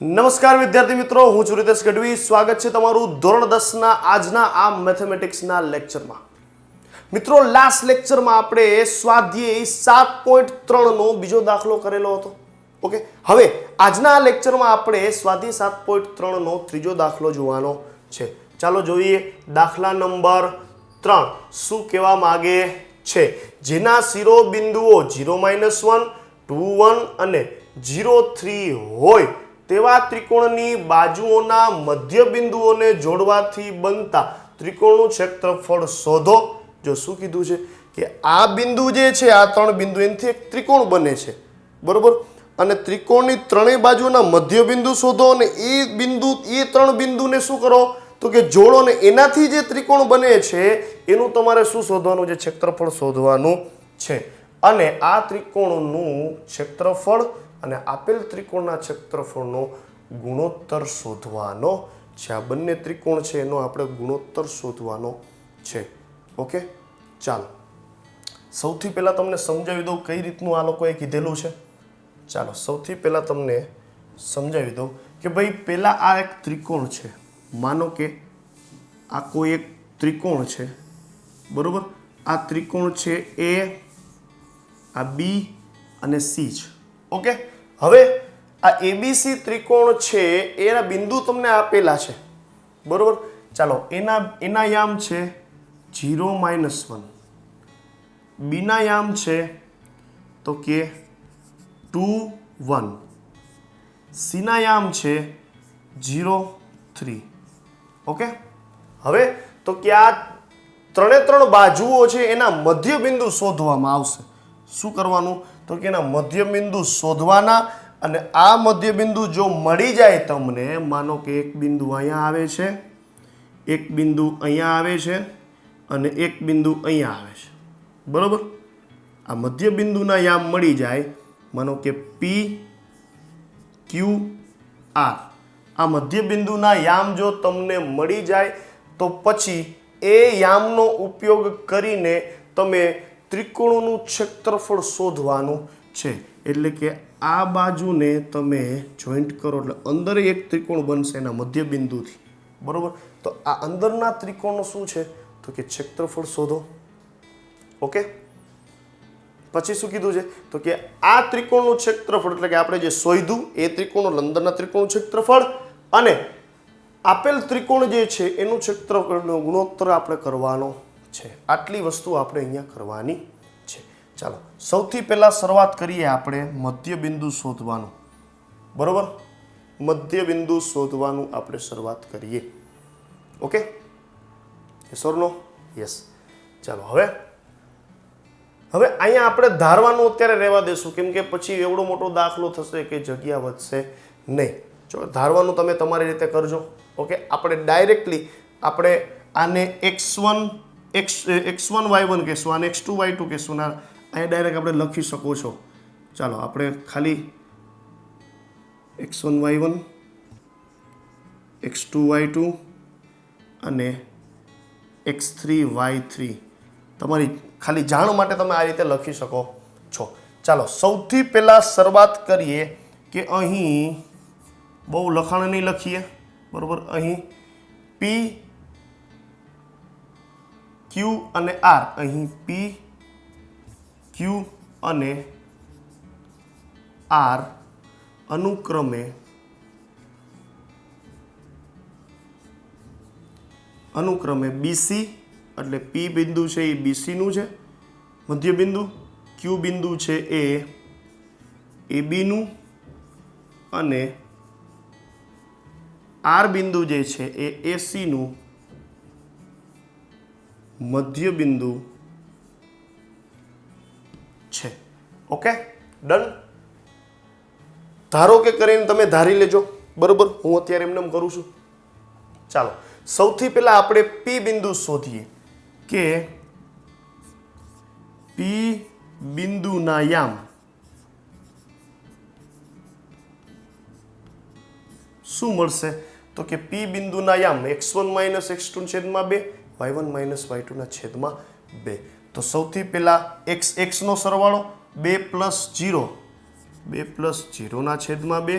નમસ્કાર વિદ્યાર્થી મિત્રો, હું છું રીતેશ ગઢવી. સ્વાગત છે તમારું ધોરણ દસના આજના આ મેથેમેટિક્સના લેક્ચરમાં. મિત્રો લાસ્ટ લેક્ચરમાં આપણે સ્વાધ્યાય સાત પોઈન્ટ ત્રણનો બીજો દાખલો કરેલો હતો. ઓકે હવે આજના આ લેક્ચરમાં આપણે સ્વાધ્યાય સાત પોઈન્ટ ત્રણનો ત્રીજો દાખલો જોવાનો છે. ચાલો જોઈએ દાખલા નંબર ત્રણ. શું કહેવા માગે છે? જેના શિરોબિંદુઓ zero minus one, two one અને ઝીરો થ્રી હોય તેવા ત્રિકોણની બાજુઓના મધ્ય બિંદુઓને જોડવાથી બનતા ત્રિકોણનું ક્ષેત્રફળ શોધો. જો શું કીધું છે કે આ બિંદુ જે છે, આ ત્રણ બિંદુ એનાથી એક ત્રિકોણ બને છે. બરોબર? અને ત્રિકોણની ત્રણેય બાજુના મધ્ય બિંદુ શોધો અને એ બિંદુ, એ ત્રણ બિંદુને શું કરો? તો કે જોડો ને એનાથી જે ત્રિકોણ બને છે, એનું તમારે શું શોધવાનું છે? ક્ષેત્રફળ શોધવાનું છે. અને આ ત્રિકોણનું ક્ષેત્રફળ અને આપેલ ત્રિકોણના ક્ષેત્રફળનો ગુણોત્તર શોધવાનો છે. આ બંને ત્રિકોણ છે, એનો આપણે ગુણોત્તર શોધવાનો છે. ઓકે? ચાલો. સૌથી પહેલાં તમને સમજાવી દઉં કઈ રીતનું આ લોકોએ કીધેલું છે. ચાલો, સૌથી પહેલાં તમને સમજાવી દઉં કે ભાઈ, પહેલાં આ એક ત્રિકોણ છે. માનો કે આ કોઈ એક ત્રિકોણ છે. બરાબર? આ ત્રિકોણ છે એ, આ બી અને સી છે. ઓકે? હવે આ એબીસી ત્રિકોણ છે એના બિંદુ તમને આપેલા છે. બરોબર? ચાલો, એના એના યામ છે જીરો માઇનસ વન. બીના યામ છે તો કે ટુ વન. સીના યામ છે જીરો થ્રી. ઓકે? હવે તો કે આ ત્રણે ત્રણ બાજુઓ છે, એના મધ્ય બિંદુ શોધવામાં આવશે. શું કરવાનું? તો કે એના મધ્ય બિંદુ શોધવાના અને આ મધ્ય બિંદુ જો મળી જાય તમને, માનો કે એક બિંદુ અહીંયા આવે છે, એક બિંદુ અહીંયા આવે છે અને એક બિંદુ અહીંયા આવે છે. બરાબર? આ મધ્ય બિંદુના યામ મળી જાય, માનો કે પી ક્યુ આર આ મધ્ય બિંદુના યામ જો તમને મળી જાય, તો પછી એ યામનો ઉપયોગ કરીને તમે ત્રિકોણોનું ક્ષેત્રફળ શોધવાનું છે. એટલે કે આ બાજુને તમે જોઈન્ટ કરો એટલે અંદર એક ત્રિકોણ બનશે એના મધ્ય બિંદુથી બરોબર? તો આ અંદરના ત્રિકોણનું શું છે? તો કે ક્ષેત્રફળ શોધો. ઓકે? પછી શું કીધું છે? તો કે આ ત્રિકોણનું ક્ષેત્રફળ, એટલે કે આપણે જે શોધ્યું, એ ત્રિકોણ અંદરના ત્રિકોણનું ક્ષેત્રફળ અને આપેલ ત્રિકોણ જે છે, એનું ક્ષેત્રફળનો ગુણોત્તર આપણે કરવાનો છે. આટલી વસ્તુ આપણે અહીંયા કરવાની છે. ચાલો, સૌથી પહેલાં શરૂઆત કરીએ આપણે મધ્યબિંદુ શોધવાનું. બરોબર? મધ્યબિંદુ શોધવાનું આપણે શરૂઆત કરીએ. ઓકે? સરનો યસ ચાલો, હવે? હવે અહીંયા આપણે ધારવાનું અત્યારે રહેવા દેશું. કેમ કે પછી એવડો મોટો દાખલો થશે કે જગ્યા વધશે નહીં. જો ધારવાનું તમે તમારી રીતે કરજો. ઓકે? આપણે ડાયરેક્ટલી આપણે આને x one x x one, y one કહેશું અને એક્સ ટુ, વાય ટુ કહેશું ના અહીંયા ડાયરેક્ટ આપણે લખી શકો છો. ચાલો, આપણે ખાલી x one, y one, x two, y two, અને એક્સ થ્રી, વાય થ્રી. તમારી ખાલી જાણ માટે તમે આ રીતે લખી શકો છો. ચાલો, સૌથી પહેલાં શરૂઆત કરીએ કે અહીં બહુ લખાણ નહીં લખીએ. બરાબર? અહીં પી ક્યુ અને આર અહીં પી ક્યુ અને આર અનુક્રમે અનુક્રમે બીસી એટલે પી બિંદુ છે એ બીસીનું છે. મધ્ય બિંદુ ક્યુ બિંદુ છે એ એ બીનું અને આર બિંદુ જે છે એ એસીનું મધ્ય બિંદુ છે. ઓકે ડન ધારો કે કરીને તમે ધારી લેજો. બરોબર? હું અત્યારે એમને એમ કરું છું. ચાલો. સૌથી પહેલા આપણે પી બિંદુ શોધીએ કે પી બિંદુના યામ શું મળશે? તો કે પી બિંદુના યામ x one minus x two છેદમાં બે. વાય વન માઇનસ વાય ટુના છેદમાં બે. તો સૌથી પહેલાં એક્સ એક્સનો સરવાળો બે પ્લસ જીરો બે પ્લસ જીરોના છેદમાં બે.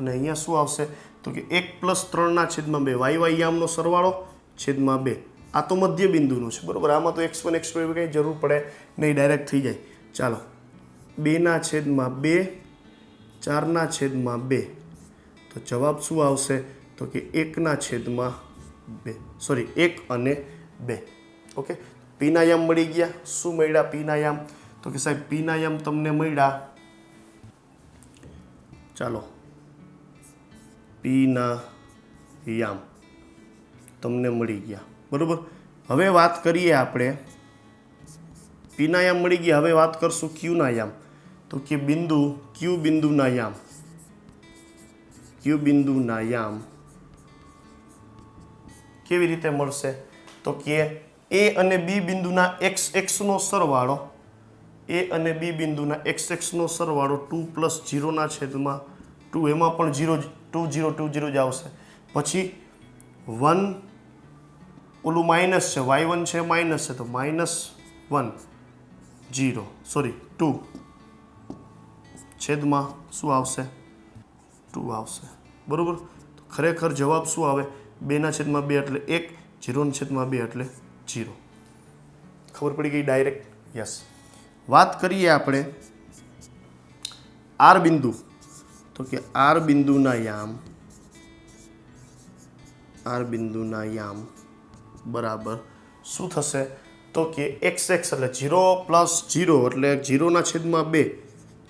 અને અહીંયા શું આવશે? તો કે એક પ્લસ ત્રણના છેદમાં બે. વાય વાય યામનો સરવાળો છેદમાં બે. આ તો મધ્ય બિંદુનું છે, બરાબર? આમાં તો એક્સ વન, એક્સ ટુ કંઈ જરૂર પડે નહીં, ડાયરેક્ટ થઈ જાય. ચાલો. બેના છેદમાં બે, ચારના છેદમાં બે. તો જવાબ શું આવશે? તો કે એકના છેદમાં બે. સોરી એક અને બે. ઓકે પીનાયામ મળી ગયા. શું મળ્યા પીનાયામ? તો કે સાહેબ, પીનાયામ તમને મળ્યા. ચાલો. પીના યામ તમને મળી ગયા. બરોબર? હવે વાત કરીએ આપણે. પીનાયામ મળી ગયા. હવે વાત કરશું ક્યુના યામ તો કે બિંદુ, ક્યુ બિંદુના યામ? ક્યુ બિંદુના યામ? કેવી રીતે મળશે? તો કે એ અને બી બિંદુના એક્સ એક્સનો સરવાળો, એ અને બી બિંદુના એક્સ એક્સનો સરવાળો ટુ પ્લસ જીરોના છેદમાં ટુ, એમાં પણ zero two zero two zero જ આવશે. પછી વન ઓલું માઇનસ છે, વાય વન છે, માઇનસ છે, તો minus one zero sorry, two. છેદમાં શું આવશે? ટુ આવશે. બરાબર? ખરેખર જવાબ શું આવે? બેના છેદમાં બે એટલે એક જીરોના છેદમાં બે એટલે જીરો. ખબર પડી ગઈ ડાયરેક્ટ? યસ. વાત કરીએ આપણે આર બિંદુ. તો કે આર બિંદુના યામ, આર બિંદુના યામ બરાબર શું થશે? તો કે એક્સ એક્સ એટલે જીરો પ્લસ જીરો એટલે જીરોના છેદમાં બે.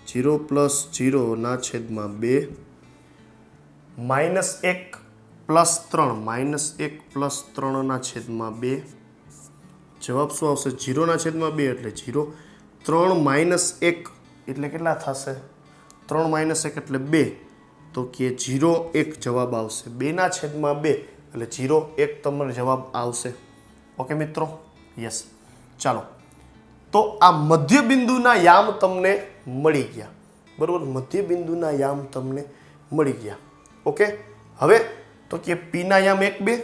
જીરો પ્લસ જીરોના છેદમાં બે. માઇનસ એક પ્લસ ત્રણ, માઇનસ એક પ્લસ ત્રણના છેદમાં બે. જવાબ શું આવશે? જીરોના છેદમાં બે એટલે જીરો. ત્રણ માઇનસ એક એટલે કેટલા થશે? ત્રણ માઇનસ એક એટલે બે. તો કે જીરો એક જવાબ આવશે. બેના છેદમાં બે એટલે જીરો એક તમને જવાબ આવશે. ઓકે મિત્રો? યસ. ચાલો. તો આ મધ્ય બિંદુના યામ તમને મળી ગયા. બરાબર? મધ્ય બિંદુના યામ તમને મળી ગયા. ઓકે? હવે તો કે પીના યામ એક બે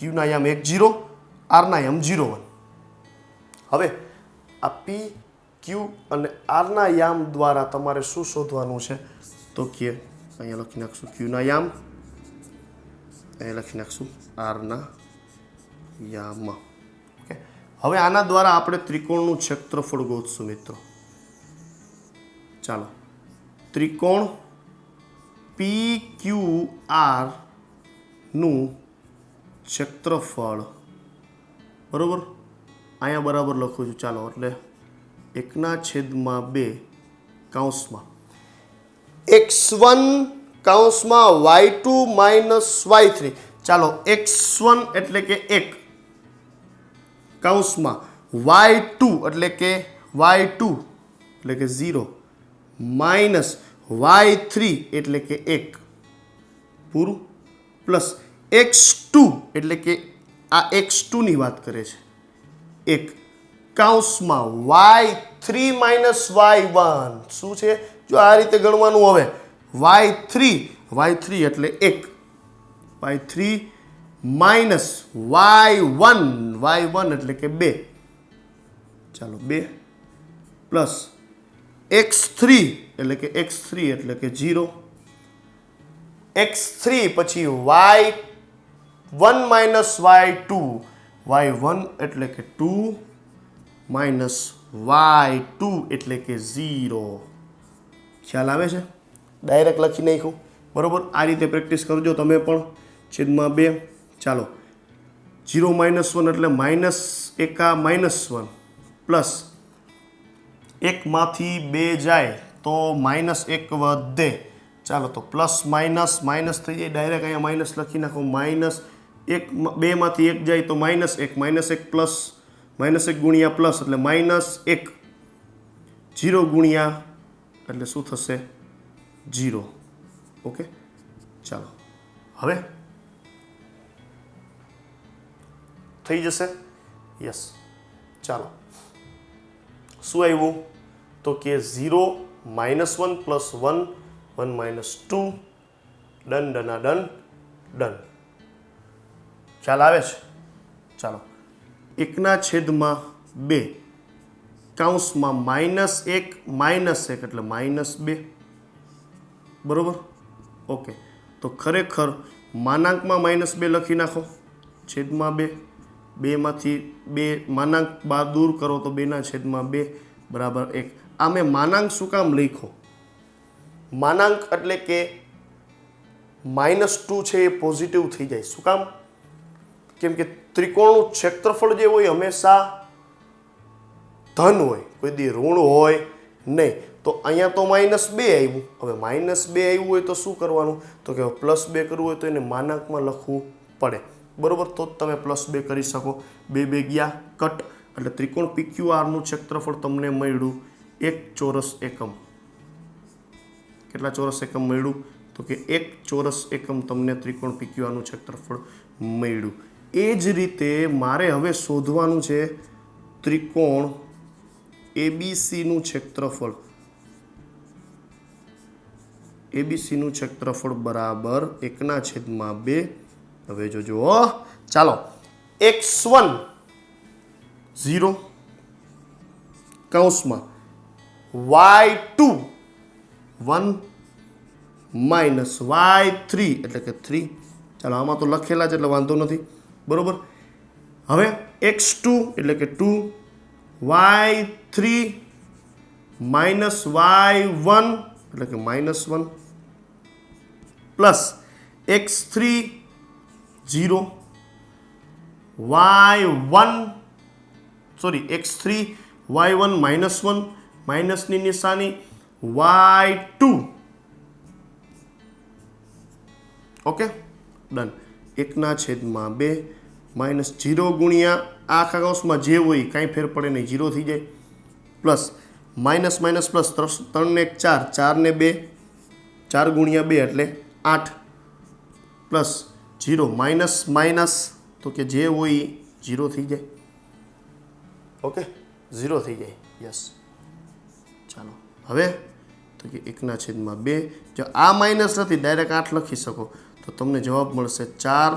ક્યુના યામ એક જીરો આરના યામ જીરો વન. હવે આ પી ક્યુ અને આરના યામ દ્વારા તમારે શું શોધવાનું છે? તો કે અહીંયા લખી નાખશું ક્યુના યામ, અહીંયા લખી નાખશું આરના યામ. ઓકે? હવે આના દ્વારા આપણે ત્રિકોણનું ક્ષેત્રફળ ગોતશું મિત્રો. ચાલો. ત્રિકોણ પી ક્યુ આર નું ક્ષેત્રફળ. બરોબર? અહીંયા બરાબર લખું છું. ચાલો, એટલે એકના છેદમાં બે કાઉન્સમાં x one કાઉન્સમાં y two minus y three. ચાલો, એક્સ વન એટલે કે એક કાઉન્સમાં વાય ટુ એટલે કે વાય ટુ એટલે કે ઝીરો માઇનસ વાય થ્રી એટલે કે એક. પૂરું? પ્લસ એક્સ ટુ એટલે કે આ એક્સ ટુની વાત કરે છે. એક કાઉન્સમાં y three minus y one. શું છે? જો આ રીતે ગણવાનું હવે. વાય થ્રી વાય થ્રી એટલે એક. Y three minus y one. Y one એટલે કે બે. ચાલો, બે. પ્લસ એક્સ થ્રી એટલે કે એક્સ થ્રી એટલે કે જીરો એક્સ થ્રી પછી y one minus y two y one એટલે કે ટુ માઇનસ વાય ટુ એટલે કે ઝીરો ખ્યાલ આવે છે? ડાયરેક્ટ લખી નાખ્યું. બરાબર? આ રીતે પ્રેક્ટિસ કરજો તમે પણ. છેદમાં બે. ચાલો. ઝીરો માઇનસ વન એટલે માઇનસ એકા માઇનસ વન પ્લસ એકમાંથી બે જાય તો માઇનસ એક વધે. ચાલો તો પ્લસ, માઇનસ માઇનસ થઈ જાય. ડાયરેક્ટ અહીંયા માઇનસ લખી નાખો. માઇનસ એક, બેમાંથી એક જાય તો માઇનસ એક. માઇનસ એક પ્લસ, માઇનસ એક ગુણ્યા પ્લસ. એટલે માઇનસ એક. જીરો ગુણ્યા, એટલે શું થશે? Zero okay? ચાલો. હવે? થઈ જશે? યસ. ચાલો. શું આવ્યું? તો કે zero, minus one, plus one one minus two done ડના done done ખ્યાલ આવે છે? ચાલો. એકના છેદમાં બે કાઉન્સમાં માઇનસ એક માઇનસ એક એટલે માઇનસ બે. બરોબર? ઓકે તો ખરેખર માનાંકમાં માઇનસ બે લખી નાખો. છેદમાં બે. બેમાંથી બે માનાંક બાર દૂર કરો તો બેના છેદમાં બે, બરાબર એક. આ મેં માનાંક શું કામ લખ્યો? માનાંક એટલે કે માઇનસ ટુ છે એ પોઝિટિવ થઈ જાય. શું કામ? કેમ કે ત્રિકોણનું ક્ષેત્રફળ જે હોય હંમેશા ધન હોય. કોઈ દી ઋણ હોય નહીં. તો અહીંયા તો માઇનસ બે આવ્યું. હવે માઇનસ બે આવ્યું હોય તો શું કરવાનું? તો કે પ્લસ બે કરવું હોય તો એને માનાંકમાં લખવું પડે. બરોબર? તો જ તમે પ્લસ બે કરી શકો. બે બે ગયા, કટ. એટલે ત્રિકોણ પીક્યુઆરનું ક્ષેત્રફળ તમને મળ્યું એક ચોરસ એકમ. કેટલા ચોરસ એકમ મળ્યું? તો કે એક ચોરસ એકમ તમને ત્રિકોણ પીક્યુઆનું ક્ષેત્રફળ મળ્યું. એ જ રીતે મારે હવે શોધવાનું છે ત્રિકોણ એબીસીનું ક્ષેત્રફળ. એબીસીનું ક્ષેત્રફળ બરાબર એકના છેદમાં બે. હવે જોજો ચાલો. એક્સ વન ઝીરો કૌંસમાં. Y two one minus y three, એટલે કે થ્રી. ચાલો, આમાં તો લખેલા જ એટલે વાંધો નથી. બરાબર? હવે એક્સ ટુ, એટલે કે two y three minus y one, એટલે કે minus one plus x three zero. Y one, sorry, x three, y one minus one, માઇનસની નિશાની વાય ટુ ઓકે ડન એકના છેદમાં બે, માઇનસ જીરો ગુણ્યા આખા કૌંસમાં જે હોય કાંઈ ફેર પડે નહીં જીરો થઈ જાય. પ્લસ, માઇનસ માઇનસ પ્લસ ત્રણ ને એક ચાર ચાર ને બે, ચાર ગુણ્યા બે એટલે આઠ. પ્લસ જીરો માઇનસ માઇનસ, તો કે જે હોય જીરો થઈ જાય. ઓકે ઝીરો થઈ જાય. યસ ચાલો. હવે તો કે એકના છેદમાં બે. જો આ માઇનસ નથી, ડાયરેક્ટ આઠ લખી શકો. તો તમને જવાબ મળશે ચાર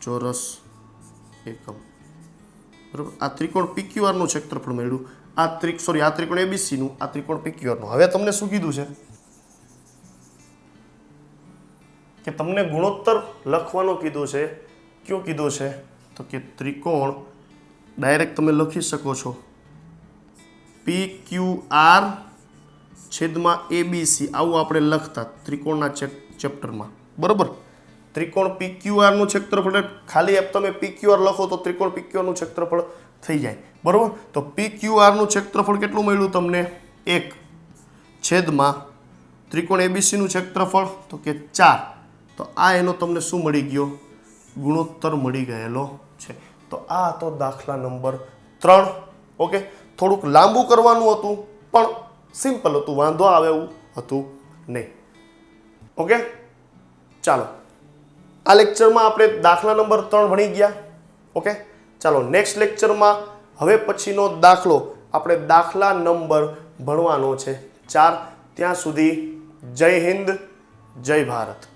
ચોરસ એકમ. બરાબર? આ ત્રિકોણ પીક્યુઆરનું ક્ષેત્રફળ મળ્યું આ ત્રિક સોરી આ ત્રિકોણ એબીસીનું, આ ત્રિકોણ પીક્યુઆરનું. હવે તમને શું કીધું છે? કે તમને ગુણોત્તર લખવાનું કીધું છે. કયો કીધો છે? તો કે ત્રિકોણ, ડાયરેક્ટ તમે લખી શકો છો. પી ક્યુ આર છેદમાં એબીસી આવું આપણે લખતા ત્રિકોણના ચેપ્ટરમાં. બરાબર? ત્રિકોણ પી ક્યુ આરનું ક્ષેત્રફળ ખાલી એપ તમે પી ક્યુ આર લખો તો ત્રિકોણ પી ક્યુ આરનું ક્ષેત્રફળ થઈ જાય. બરાબર? તો પી ક્યુ આરનું ક્ષેત્રફળ કેટલું મળ્યું તમને? એક. છેદમાં ત્રિકોણ એબીસીનું ક્ષેત્રફળ તો કે ચાર. તો આ એનો તમને શું મળી ગયો? ગુણોત્તર મળી ગયેલો છે. તો આ તો દાખલા નંબર ત્રણ. ઓકે? થોડુંક લાંબુ કરવાનું હતું, પણ સિમ્પલ હતું, વાંધો આવે એવું હતું નહીં. ઓકે? ચાલો. આ લેક્ચરમાં આપણે દાખલા નંબર ત્રણ ભણી ગયા. ઓકે? ચાલો, નેક્સ્ટ લેક્ચરમાં હવે પછીનો દાખલો આપણે દાખલા નંબર ભણવાનો છે. ચાર, ત્યાં સુધી જય હિન્દ, જય ભારત.